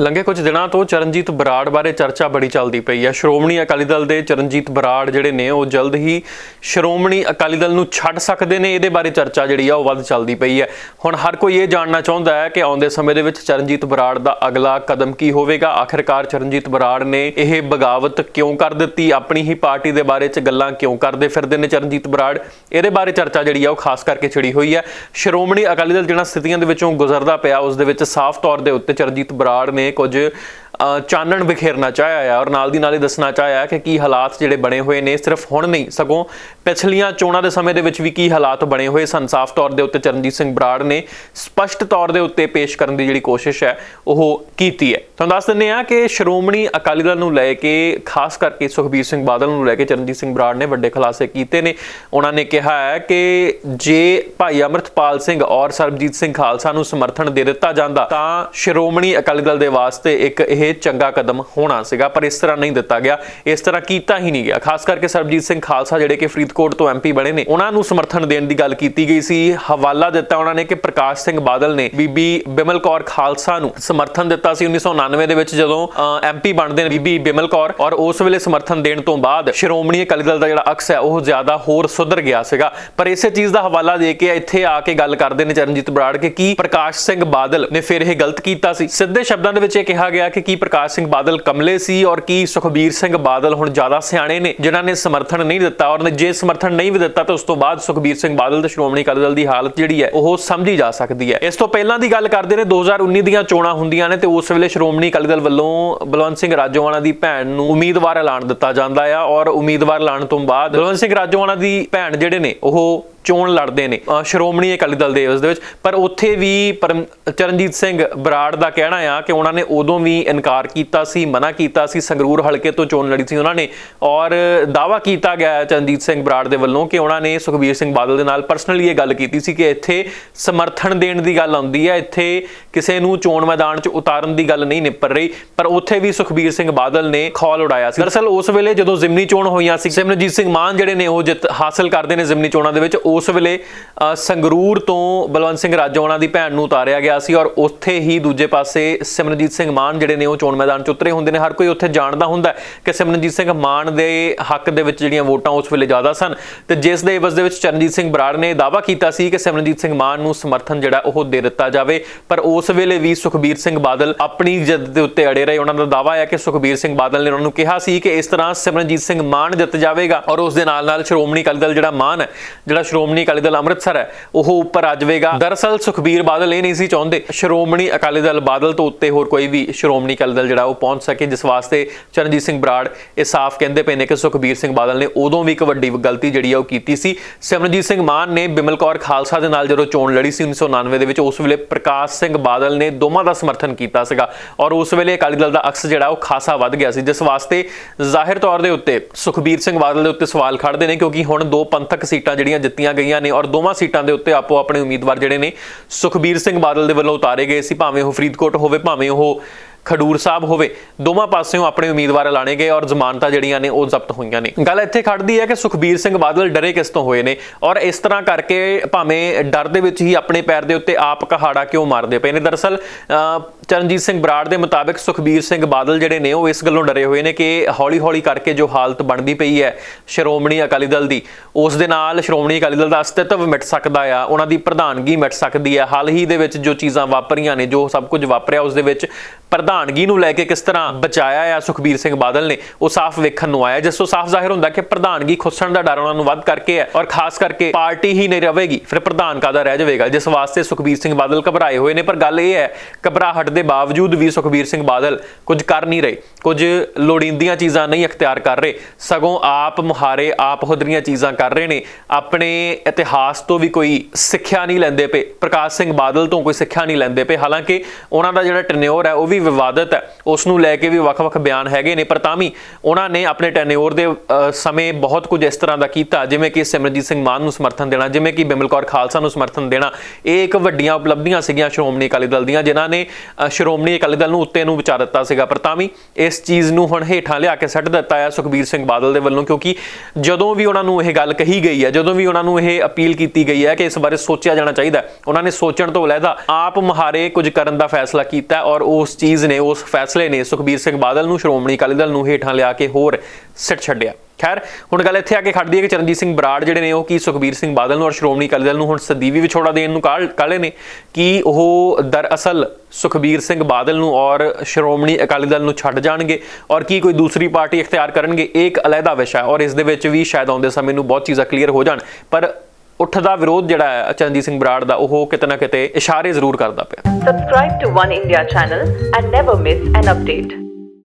ਲੰਘੇ ਕੁਝ ਦਿਨਾਂ ਤੋਂ ਚਰਨਜੀਤ ਬਰਾੜ ਬਾਰੇ ਚਰਚਾ ਬੜੀ ਚੱਲਦੀ ਪਈ ਹੈ। ਸ਼੍ਰੋਮਣੀ ਅਕਾਲੀ ਦਲ ਦੇ ਚਰਨਜੀਤ ਬਰਾੜ ਜਿਹੜੇ ਨੇ, ਉਹ ਜਲਦ ਹੀ ਸ਼੍ਰੋਮਣੀ ਅਕਾਲੀ ਦਲ ਨੂੰ ਛੱਡ ਸਕਦੇ ਨੇ। ਇਹਦੇ ਬਾਰੇ ਚਰਚਾ ਜਿਹੜੀ ਆ, ਉਹ ਵੱਧ ਚੱਲਦੀ ਪਈ ਹੈ। ਹੁਣ ਹਰ ਕੋਈ ਇਹ ਜਾਣਨਾ ਚਾਹੁੰਦਾ ਹੈ ਕਿ ਆਉਂਦੇ ਸਮੇਂ ਦੇ ਵਿੱਚ ਚਰਨਜੀਤ ਬਰਾੜ ਦਾ ਅਗਲਾ ਕਦਮ ਕੀ ਹੋਵੇਗਾ? ਆਖਿਰਕਾਰ ਚਰਨਜੀਤ ਬਰਾੜ ਨੇ ਇਹ ਬਗਾਵਤ ਕਿਉਂ ਕਰ ਦਿੱਤੀ? ਆਪਣੀ ਹੀ ਪਾਰਟੀ ਦੇ ਬਾਰੇ ਚ ਗੱਲਾਂ ਕਿਉਂ ਕਰਦੇ ਫਿਰਦੇ ਨੇ ਚਰਨਜੀਤ ਬਰਾੜ? ਇਹਦੇ ਬਾਰੇ ਚਰਚਾ ਜਿਹੜੀ ਆ, ਉਹ ਖਾਸ ਕਰਕੇ ਛਿੜੀ ਹੋਈ ਹੈ। ਸ਼੍ਰੋਮਣੀ ਅਕਾਲੀ ਦਲ ਜਿਹੜਾ ਸਥਿਤੀਆਂ ਦੇ ਵਿੱਚੋਂ ਗੁਜ਼ਰਦਾ ਪਿਆ, ਉਸ ਦੇ ਵਿੱਚ ਸਾਫ਼ ਤੌਰ ਦੇ ਉੱਤੇ ਚਰਨਜੀਤ ਬਰਾੜ ਨੇ ਕੁਝ ਚਾਨਣ ਬਿਖੇਰਨਾ ਚਾਹਿਆ ਆ ਔਰ ਨਾਲ ਦੀ ਨਾਲ ਹੀ ਦੱਸਣਾ ਚਾਹਿਆ ਕਿ ਕੀ ਹਾਲਾਤ ਜਿਹੜੇ ਬਣੇ ਹੋਏ ਨੇ, ਸਿਰਫ ਹੁਣ ਨਹੀਂ, ਸਗੋਂ ਪਿਛਲੀਆਂ ਚੋਣਾਂ ਦੇ ਸਮੇਂ ਦੇ ਵਿੱਚ ਵੀ ਕੀ ਹਾਲਾਤ ਬਣੇ ਹੋਏ ਸਨ, ਸਾਫ਼ ਤੌਰ ਦੇ ਉੱਤੇ ਚਰਨਜੀਤ ਸਿੰਘ ਬਰਾੜ ਨੇ ਸਪਸ਼ਟ ਤੌਰ ਦੇ ਉੱਤੇ ਪੇਸ਼ ਕਰਨ ਦੀ ਜਿਹੜੀ ਕੋਸ਼ਿਸ਼ ਹੈ, ਉਹ ਕੀਤੀ ਹੈ। ਤੁਹਾਨੂੰ ਦੱਸ ਦਿੰਦੇ ਆ ਕਿ ਸ਼੍ਰੋਮਣੀ ਅਕਾਲੀ ਦਲ ਨੂੰ ਲੈ ਕੇ, ਖਾਸ ਕਰਕੇ ਸੁਖਬੀਰ ਸਿੰਘ ਬਾਦਲ ਨੂੰ ਲੈ ਕੇ ਚਰਨਜੀਤ ਸਿੰਘ ਬਰਾੜ ਨੇ ਵੱਡੇ ਖੁਲਾਸੇ ਕੀਤੇ ਨੇ। ਉਹਨਾਂ ਨੇ ਕਿਹਾ ਹੈ ਕਿ ਜੇ ਭਾਈ ਅਮਰਤਪਾਲ ਸਿੰਘ ਔਰ ਸਰਬਜੀਤ ਸਿੰਘ ਖਾਲਸਾ ਨੂੰ ਸਮਰਥਨ ਦੇ ਦਿੱਤਾ ਜਾਂਦਾ, ਤਾਂ ਸ਼੍ਰੋਮਣੀ ਅਕਾਲੀ ਦਲ ਦੇ ਵਾਸਤੇ ਇੱਕ ਇਹ ਚੰਗਾ ਕਦਮ ਹੋਣਾ ਸੀਗਾ, ਪਰ ਇਸ ਤਰ੍ਹਾਂ ਨਹੀਂ ਦਿੱਤਾ ਗਿਆ। ਇਸ ਤਰ੍ਹਾਂ ਕੀਤਾ ਹੀ ਨਹੀਂ ਗਿਆ। ਖਾਸ ਕਰਕੇ ਸਰਬਜੀਤ ਸਿੰਘ ਖਾਲਸਾ ਜਿਹੜੇ ਕਿ ਫਰੀਦਕੋਟ ਤੋਂ ਐਮਪੀ ਬਣੇ ਨੇ, ਉਹਨਾਂ ਨੂੰ ਸਮਰਥਨ ਦੇਣ ਦੀ ਗੱਲ ਕੀਤੀ ਗਈ ਸੀ। ਹਵਾਲਾ ਦਿੱਤਾ ਉਹਨਾਂ ਨੇ ਕਿ ਪ੍ਰਕਾਸ਼ ਸਿੰਘ ਬਾਦਲ ਨੇ ਬੀਬੀ ਬਿਮਲ ਕੌਰ ਖਾਲਸਾ ਨੂੰ ਸਮਰਥਨ ਦਿੱਤਾ ਸੀ 1999 ਦੇ ਵਿੱਚ, ਜਦੋਂ ਐਮਪੀ ਬਣਦੇ ਨੇ ਬੀਬੀ ਬਿਮਲ ਕੌਰ। ਔਰ ਉਸ ਵੇਲੇ ਸਮਰਥਨ ਦੇਣ ਤੋਂ ਬਾਅਦ ਸ਼੍ਰੋਮਣੀ ਅਕਾਲੀ ਦਲ ਦਾ ਜਿਹੜਾ ਅਕਸ ਹੈ, ਉਹ ਜ਼ਿਆਦਾ ਹੋਰ ਸੁਧਰ ਗਿਆ ਸੀਗਾ। ਪਰ ਇਸੇ ਚੀਜ਼ ਦਾ ਹਵਾਲਾ ਦੇ ਕੇ ਇੱਥੇ ਆ ਕੇ ਗੱਲ ਕਰਦੇ ਨੇ ਚਰਨਜੀਤ ਬਰਾੜ ਕਿ ਕੀ ਪ੍ਰਕਾਸ਼ ਸਿੰਘ ਬਾਦਲ ਨੇ ਫਿਰ ਇਹ ਗਲਤ ਕੀਤਾ ਸੀ। ਸਿੱਧੇ ਸ਼ਬਦਾਂ ਦੇ ਵਿੱਚ ਇਹ ਕਿਹਾ ਗਿਆ ਕਿ ਕੀ ਪ੍ਰਕਾਸ਼ ਸਿੰਘ ਬਾਦਲ ਕਮਲੇ ਸੀ ਔਰ ਕੀ ਸੁਖਬੀਰ ਸਿੰਘ ਬਾਦਲ ਹੁਣ ਜ਼ਿਆਦਾ ਸਿਆਣੇ ਨੇ, ਜਿਨ੍ਹਾਂ ਨੇ ਸਮਰਥਨ ਨਹੀਂ ਦਿੱਤਾ ਔਰ ਜੇ ਸਮਰਥਨ ਨਹੀਂ ਵੀ ਦਿੱਤਾ ਤਾਂ ਉਸ ਤੋਂ ਬਾਅਦ ਸੁਖਬੀਰ ਸਿੰਘ ਬਾਦਲ ਤੇ ਸ਼੍ਰੋਮਣੀ ਅਕਾਲੀ ਦਲ ਦੀ ਹਾਲਤ ਜਿਹੜੀ ਹੈ ਉਹ ਸਮਝੀ ਜਾ ਸਕਦੀ ਹੈ। ਇਸ ਤੋਂ ਪਹਿਲਾਂ ਦੀ ਗੱਲ ਕਰਦੇ ਨੇ 2019 ਦੀਆਂ ਚੋਣਾਂ ਹੁੰਦੀਆਂ ਨੇ ਤੇ ਉਸ ਵੇਲੇ ਸ਼੍ਰੋਮਣੀ ਅਕਾਲੀ ਦਲ ਵੱਲੋਂ ਬਲਵੰਤ ਸਿੰਘ ਰਾਜੋਵਾਲਾ ਦੀ ਭੈਣ ਨੂੰ ਉਮੀਦਵਾਰ ਐਲਾਨ ਦਿੱਤਾ ਜਾਂਦਾ ਆ ਔਰ ਉਮੀਦਵਾਰ ਐਲਾਨ ਤੋਂ ਬਾਅਦ ਬਲਵੰਤ ਸਿੰਘ ਰਾਜੋਵਾਲਾ ਦੀ ਭੈਣ ਜਿਹੜੇ ਨੇ, ਉਹ ਚੋਣ ਲੜਦੇ ਨੇ। ਸ਼੍ਰੋਮਣੀ ਅਕਾਲੀ ਦਲ ਦੇ ਉਸ ਦੇ ਵਿੱਚ। ਪਰ ਉੱਥੇ ਵੀ ਪਰਮ- ਚਰਨਜੀਤ ਸਿੰਘ ਬਰਾੜ ਦਾ ਕਹਿਣਾ ਆ ਕਿ ਉਹਨਾਂ ਨੇ ਉਦੋਂ ਵੀ ਇਨਕਾਰ ਕੀਤਾ ਸੀ, ਮਨਾ ਕੀਤਾ ਸੀ, ਸੰਗਰੂਰ ਹਲਕੇ ਤੋਂ ਚੋਣ ਲੜੀ ਸੀ ਉਹਨਾਂ ਨੇ। ਔਰ ਦਾਵਾ ਕੀਤਾ ਗਿਆ ਚਰਨਜੀਤ ਸਿੰਘ ਬਰਾੜ ਦੇ ਵੱਲੋਂ ਕਿ ਉਹਨਾਂ ਨੇ ਸੁਖਬੀਰ ਸਿੰਘ ਬਾਦਲ ਦੇ ਨਾਲ ਪਰਸਨਲੀ ਇਹ ਗੱਲ ਕੀਤੀ ਸੀ ਕਿ ਇੱਥੇ ਸਮਰਥਨ ਦੇਣ ਦੀ ਗੱਲ ਆਉਂਦੀ ਹੈ। ਇੱਥੇ ਕਿਸੇ ਨੂੰ ਚੋਣ ਮੈਦਾਨ 'ਚ ਉਤਾਰਨ ਦੀ ਗੱਲ ਨਹੀਂ ਨਿਪਰ ਰਹੀ। ਪਰ ਉੱਥੇ ਵੀ ਸੁਖਬੀਰ ਸਿੰਘ ਬਾਦਲ ਨੇ ਖੌਲ ਉਡਾਇਆ ਸੀ। ਦਰਅਸਲ ਉਸ ਵੇਲੇ ਜਦੋਂ ਜ਼ਿਮਨੀ ਚੋਣ ਹੋਈਆਂ ਸੀ ਸਿਮਰਜੀਤ ਸਿੰਘ ਮਾਨ ਜਿਹੜੇ ਨੇ ਉਹ ਜਿੱਤ ਹਾਸਲ ਕਰਦੇ ਨੇ ਜ਼ਿਮਨੀ ਚੋਣਾਂ ਦੇ ਵਿੱਚ ਉਸ ਵੇਲੇ ਸੰਗਰੂਰ ਤੋਂ ਬਲਵੰਤ ਸਿੰਘ ਰਾਜੋਆਣਾ ਦੀ ਭੈਣ ਨੂੰ ਉਤਾਰਿਆ ਗਿਆ ਸੀ ਔਰ ਉੱਥੇ ਹੀ ਦੂਜੇ ਪਾਸੇ ਸਿਮਰਨਜੀਤ ਸਿੰਘ ਮਾਨ ਜਿਹੜੇ ਨੇ ਉਹ ਚੋਣ ਮੈਦਾਨ 'ਚ ਉਤਰੇ ਹੁੰਦੇ ਨੇ। ਹਰ ਕੋਈ ਉੱਥੇ ਜਾਣਦਾ ਹੁੰਦਾ ਕਿ ਸਿਮਰਨਜੀਤ ਸਿੰਘ ਮਾਨ ਦੇ ਹੱਕ ਦੇ ਵਿੱਚ ਜਿਹੜੀਆਂ ਵੋਟਾਂ ਉਸ ਵੇਲੇ ਜ਼ਿਆਦਾ ਸਨ ਤੇ ਜਿਸ ਦੇ ਇਵਜ਼ ਦੇ ਵਿੱਚ ਚਰਨਜੀਤ ਸਿੰਘ ਬਰਾੜ ਨੇ ਦਾਅਵਾ ਕੀਤਾ ਸੀ ਕਿ ਸਿਮਰਨਜੀਤ ਸਿੰਘ ਮਾਨ ਨੂੰ ਸਮਰਥਨ ਜਿਹੜਾ ਉਹ ਦੇ ਦਿੱਤਾ ਜਾਵੇ। ਪਰ ਉਸ ਵੇਲੇ ਵੀ ਸੁਖਬੀਰ ਸਿੰਘ ਬਾਦਲ ਆਪਣੀ ਜਿੱਦ ਦੇ ਉੱਤੇ ਅੜੇ ਰਹੇ। ਉਹਨਾਂ ਦਾ ਦਾਅਵਾ ਹੈ ਕਿ ਸੁਖਬੀਰ ਸਿੰਘ ਬਾਦਲ ਨੇ ਉਹਨਾਂ ਨੂੰ ਕਿਹਾ ਸੀ ਕਿ ਇਸ ਤਰ੍ਹਾਂ ਸਿਮਰਨਜੀਤ ਸਿੰਘ ਮਾਨ ਜਿੱਤ ਜਾਵੇਗਾ ਔਰ ਉਸ ਦੇ ਨਾਲ ਨਾਲ ਸ਼੍ਰੋਮਣੀ ਅਕਾਲੀ ਦਲ ਜਿਹੜਾ ਮਾਨ ਹੈ, ਜਿਹੜਾ ਸ਼੍ਰੋਮਣੀ ਅਕਾਲੀ ਦਲ ਅੰਮ੍ਰਿਤਸਰ ਹੈ, ਉਹ ਉੱਪਰ ਆ ਜਾਵੇਗਾ ਦਰਅਸਲ ਸੁਖਬੀਰ ਬਾਦਲ ਇਹ ਨਹੀਂ ਸੀ ਚਾਹੁੰਦੇ। ਸ਼੍ਰੋਮਣੀ ਅਕਾਲੀ ਦਲ ਬਾਦਲ ਤੋਂ ਉੱਤੇ ਹੋਰ ਕੋਈ ਵੀ ਸ਼੍ਰੋਮਣੀ ਅਕਾਲੀ ਦਲ ਜਿਹੜਾ ਉਹ ਪਹੁੰਚ ਸਕੇ, ਜਿਸ ਵਾਸਤੇ ਚਰਨਜੀਤ ਸਿੰਘ ਬਰਾੜ ਇਹ ਸਾਫ਼ ਕਹਿੰਦੇ ਪਏ ਨੇ ਕਿ ਸੁਖਬੀਰ ਸਿੰਘ ਬਾਦਲ ਨੇ ਉਦੋਂ ਵੀ ਇੱਕ ਵੱਡੀ ਗਲਤੀ ਜਿਹੜੀ ਆ ਉਹ ਕੀਤੀ ਸੀ। ਸਿਮਰਨਜੀਤ ਸਿੰਘ ਮਾਨ ਨੇ ਬਿਮਲ ਕੌਰ ਖਾਲਸਾ ਦੇ ਨਾਲ ਜਦੋਂ ਚੋਣ ਲੜੀ ਸੀ 1999 ਦੇ ਵਿੱਚ, ਉਸ ਵੇਲੇ ਪ੍ਰਕਾਸ਼ ਸਿੰਘ ਬਾਦਲ ਨੇ ਦੋਵਾਂ ਦਾ ਸਮਰਥਨ ਕੀਤਾ ਸੀਗਾ ਔਰ ਉਸ ਵੇਲੇ ਅਕਾਲੀ ਦਲ ਦਾ ਅਕਸ ਜਿਹੜਾ ਉਹ ਖਾਸਾ ਵੱਧ ਗਿਆ ਸੀ। ਜਿਸ ਵਾਸਤੇ ਜ਼ਾਹਿਰ ਤੌਰ ਦੇ ਉੱਤੇ ਸੁਖਬੀਰ ਸਿੰਘ ਬਾਦਲ ਦੇ ਉੱਤੇ ਸਵਾਲ ਖੜਦੇ ਨੇ ਕਿਉਂਕਿ ਹੁਣ ਦੋ ਪੰਥਕ ਸੀਟਾਂ ਜਿਹੜੀਆਂ ਜਿੱਤੀਆਂ ਗਈਆਂ ਨੇ ਔਰ ਦੋਵਾਂ ਸੀਟਾਂ ਦੇ ਉੱਤੇ ਆਪੋ ਆਪਣੇ ਉਮੀਦਵਾਰ ਜਿਹੜੇ ਨੇ ਸੁਖਬੀਰ ਸਿੰਘ ਬਾਦਲ ਦੇ ਵੱਲੋਂ ਉਤਾਰੇ ਗਏ ਸੀ। ਭਾਵੇਂ ਉਹ ਫਰੀਦਕੋਟ ਹੋਵੇ, ਭਾਵੇਂ ਉਹ ਖਡੂਰ ਸਾਹਿਬ ਹੋਵੇ, ਦੋਵਾਂ ਪਾਸਿਓਂ ਆਪਣੇ ਉਮੀਦਵਾਰ ਐਲਾਣੇ ਗਏ ਔਰ ਜ਼ਮਾਨਤਾਂ ਜਿਹੜੀਆਂ ਨੇ ਉਹ ਜ਼ਬਤ ਹੋਈਆਂ ਨੇ। ਗੱਲ ਇੱਥੇ ਖੜਦੀ ਹੈ ਕਿ ਸੁਖਬੀਰ ਸਿੰਘ ਬਾਦਲ ਡਰੇ ਕਿਸ ਤੋਂ ਹੋਏ ਨੇ ਔਰ ਇਸ ਤਰ੍ਹਾਂ ਕਰਕੇ ਭਾਵੇਂ ਡਰ ਦੇ ਵਿੱਚ ਹੀ ਆਪਣੇ ਪੈਰ ਦੇ ਉੱਤੇ ਆਪ ਕਹਾੜਾ ਕਿਉਂ ਮਾਰਦੇ ਪਏ ਨੇ। ਦਰਅਸਲ ਚਰਨਜੀਤ ਸਿੰਘ ਬਰਾੜ ਦੇ ਮੁਤਾਬਿਕ ਸੁਖਬੀਰ ਸਿੰਘ ਬਾਦਲ ਜਿਹੜੇ ਨੇ ਉਹ ਇਸ ਗੱਲੋਂ ਡਰੇ ਹੋਏ ਨੇ ਕਿ ਹੌਲੀ-ਹੌਲੀ ਕਰਕੇ ਜੋ ਹਾਲਤ ਬਣਦੀ ਪਈ ਹੈ ਸ਼੍ਰੋਮਣੀ ਅਕਾਲੀ ਦਲ ਦੀ, ਉਸ ਦੇ ਨਾਲ ਸ਼੍ਰੋਮਣੀ ਅਕਾਲੀ ਦਲ ਦਾ ਅਸਤਿਤਵ ਮਿਟ ਸਕਦਾ ਆ, ਉਹਨਾਂ ਦੀ ਪ੍ਰਧਾਨਗੀ ਮਿਟ ਸਕਦੀ ਹੈ। ਹਾਲ ਹੀ ਦੇ ਵਿੱਚ ਜੋ ਚੀਜ਼ਾਂ ਵਾਪਰੀਆਂ ਨੇ, ਜੋ ਸਭ ਕੁਝ ਵਾਪਰਿਆ, ਉਸ ਦੇ ਵਿੱਚ ਪ੍ਰਧਾਨਗੀ ਨੂੰ ਲੈ ਕੇ ਕਿਸ ਤਰ੍ਹਾਂ ਬਚਾਇਆ ਆ ਸੁਖਬੀਰ ਸਿੰਘ ਬਾਦਲ ਨੇ, ਉਹ ਸਾਫ਼ ਵੇਖਣ ਨੂੰ ਆਇਆ ਜਿਸ ਤੋਂ ਸਾਫ਼ ਜ਼ਾਹਿਰ ਹੁੰਦਾ ਕਿ ਪ੍ਰਧਾਨਗੀ ਖੁੱਸਣ ਦਾ ਡਰ ਉਹਨਾਂ ਨੂੰ ਵੱਧ ਕਰਕੇ ਹੈ ਔਰ ਖਾਸ ਕਰਕੇ ਪਾਰਟੀ ਹੀ ਨਹੀਂ ਰਹੇਗੀ, ਫਿਰ ਪ੍ਰਧਾਨ ਕਾਦਾ ਰਹਿ ਜਾਵੇਗਾ? ਜਿਸ ਵਾਸਤੇ ਸੁਖਬੀਰ ਸਿੰਘ ਬਾਦਲ ਘਬਰਾਏ ਹੋਏ ਨੇ, ਪਰ ਗੱਲ ਇਹ ਹੈ, ਘਬਰਾਹਟ ਦੇ ਬਾਵਜੂਦ ਵੀ ਸੁਖਬੀਰ ਸਿੰਘ ਬਾਦਲ ਕੁਝ ਕਰ ਨਹੀਂ ਰਹੇ, ਕੁਝ ਲੋੜੀਂਦੀਆਂ ਚੀਜ਼ਾਂ ਨਹੀਂ ਅਖਤਿਆਰ ਕਰ ਰਹੇ, ਸਗੋਂ ਆਪ ਮੁਹਾਰੇ, ਆਪ ਹੁਦਰੀਆਂ ਚੀਜ਼ਾਂ ਕਰ ਰਹੇ ਨੇ, ਆਪਣੇ ਇਤਿਹਾਸ ਤੋਂ ਵੀ ਕੋਈ ਸਿੱਖਿਆ ਨਹੀਂ ਲੈਂਦੇ ਪਏ, ਪ੍ਰਕਾਸ਼ ਸਿੰਘ ਬਾਦਲ ਤੋਂ ਕੋਈ ਸਿੱਖਿਆ ਨਹੀਂ ਲੈਂਦੇ ਪਏ, ਹਾਲਾਂਕਿ ਉਹਨਾਂ ਦਾ ਜਿਹੜਾ ਟੈਨਿਓਰ ਹੈ, ਉਹ ਵੀ ਵਿਵਾਦਤ ਹੈ। ਉਸ ਨੂੰ ਲੈ ਕੇ ਵੀ ਵੱਖ-ਵੱਖ ਬਿਆਨ ਹੈਗੇ ਨੇ, ਪਰ ਤਾਂ ਵੀ ਉਹਨਾਂ ਨੇ ਆਪਣੇ ਟੈਨਿਓਰ ਦੇ ਸਮੇਂ ਬਹੁਤ ਕੁਝ ਇਸ ਤਰ੍ਹਾਂ ਦਾ ਕੀਤਾ, ਜਿਵੇਂ ਕਿ ਸਿਮਰਜੀਤ ਸਿੰਘ ਮਾਨ ਨੂੰ ਸਮਰਥਨ ਦੇਣਾ, ਜਿਵੇਂ ਕਿ ਬਿਮਲ ਕੌਰ ਖਾਲਸਾ ਨੂੰ ਸਮਰਥਨ ਦੇਣਾ। ਇਹ ਇੱਕ ਵੱਡੀਆਂ ਉਪਲਬਧੀਆਂ ਸੀਗੀਆਂ ਸ਼੍ਰੋਮਣੀ ਅਕਾਲੀ ਦਲ ਦੀਆਂ, ਜਿਨ੍ਹਾਂ ਨੇ ਸ਼੍ਰੋਮਣੀ ਅਕਾਲੀ ਦਲ ਨੂੰ ਉੱਤੇ ਨੂੰ ਵਿਚਾਰ ਦਿੱਤਾ ਸੀਗਾ। ਪਰ ਤਾਂ ਵੀ ਇਸ ਚੀਜ਼ ਨੂੰ ਹੁਣ ਹੇਠਾਂ ਲਿਆ ਕੇ ਸੱਟ ਦਿੱਤਾ ਹੈ ਸੁਖਬੀਰ ਸਿੰਘ ਬਾਦਲ ਦੇ ਵੱਲੋਂ, ਕਿਉਂਕਿ ਜਦੋਂ ਵੀ ਉਹਨਾਂ ਨੂੰ ਇਹ ਗੱਲ ਕਹੀ ਗਈ ਹੈ, ਜਦੋਂ ਵੀ ਉਹਨਾਂ ਨੂੰ ਇਹ ਅਪੀਲ ਕੀਤੀ ਗਈ ਹੈ ਕਿ ਇਸ ਬਾਰੇ ਸੋਚਿਆ ਜਾਣਾ ਚਾਹੀਦਾ ਉਹਨਾਂ ਨੇ ਸੋਚਣ ਤੋਂ ਲੈਦਾ ਆਪ ਮੁਹਾਰੇ ਕੁਝ ਕਰਨ ਦਾ ਫੈਸਲਾ ਕੀਤਾ ਔਰ ਉਸ ਚੀਜ਼ ਨੇ ਉਸ ਫੈਸਲੇ ਨੇ ਸੁਖਬੀਰ ਸਿੰਘ ਬਾਦਲ ਨੂੰ, ਸ਼੍ਰੋਮਣੀ ਅਕਾਲੀ ਦਲ ਨੂੰ ਹੇਠਾਂ ਲਿਆ ਕੇ ਹੋਰ ਸਿੱਟ ਛੱਡਿਆ। ਖੈਰ, ਹੁਣ ਗੱਲ ਇੱਥੇ ਆ ਕੇ ਖੜਦੀ ਹੈ ਕਿ ਚਰਨਜੀਤ ਸਿੰਘ ਬਰਾੜ ਜਿਹੜੇ ਨੇ, ਉਹ ਕੀ ਸੁਖਬੀਰ ਸਿੰਘ ਬਾਦਲ ਨੂੰ ਔਰ ਸ਼੍ਰੋਮਣੀ ਅਕਾਲੀ ਦਲ ਨੂੰ ਹੁਣ ਸਦੀਵੀ ਵਿਛੋੜਾ ਦੇਣ ਨੂੰ ਕਾਲ ਕਾਲੇ ਨੇ, ਕਿ ਉਹ ਦਰਅਸਲ ਸੁਖਬੀਰ ਸਿੰਘ ਬਾਦਲ ਨੂੰ ਔਰ ਸ਼੍ਰੋਮਣੀ ਅਕਾਲੀ ਦਲ ਨੂੰ ਛੱਡ ਜਾਣਗੇ ਔਰ ਕੀ ਕੋਈ ਦੂਸਰੀ ਪਾਰਟੀ ਇਖਤਿਆਰ ਕਰਨਗੇ, ਇਹ ਇੱਕ ਅਲੱਗਾ ਵਿਸ਼ਾ ਹੈ ਔਰ ਇਸ ਦੇ ਵਿੱਚ ਵੀ ਸ਼ਾਇਦ ਆਉਂਦੇ ਸਮੇਂ ਨੂੰ ਬਹੁਤ ਚੀਜ਼ਾਂ ਕਲੀਅਰ ਹੋ ਜਾਣ। ਪਰ ਉੱਠਦਾ ਵਿਰੋਧ ਜਿਹੜਾ ਹੈ ਚਰਨਜੀਤ ਸਿੰਘ ਬਰਾੜ ਦਾ ਉਹ ਕਿਤੇ ਨਾ ਕਿਤੇ ਇਸ਼ਾਰੇ ਜ਼ਰੂਰ ਕਰਦਾ ਪਿਆ subscribe to one India channel and never miss an update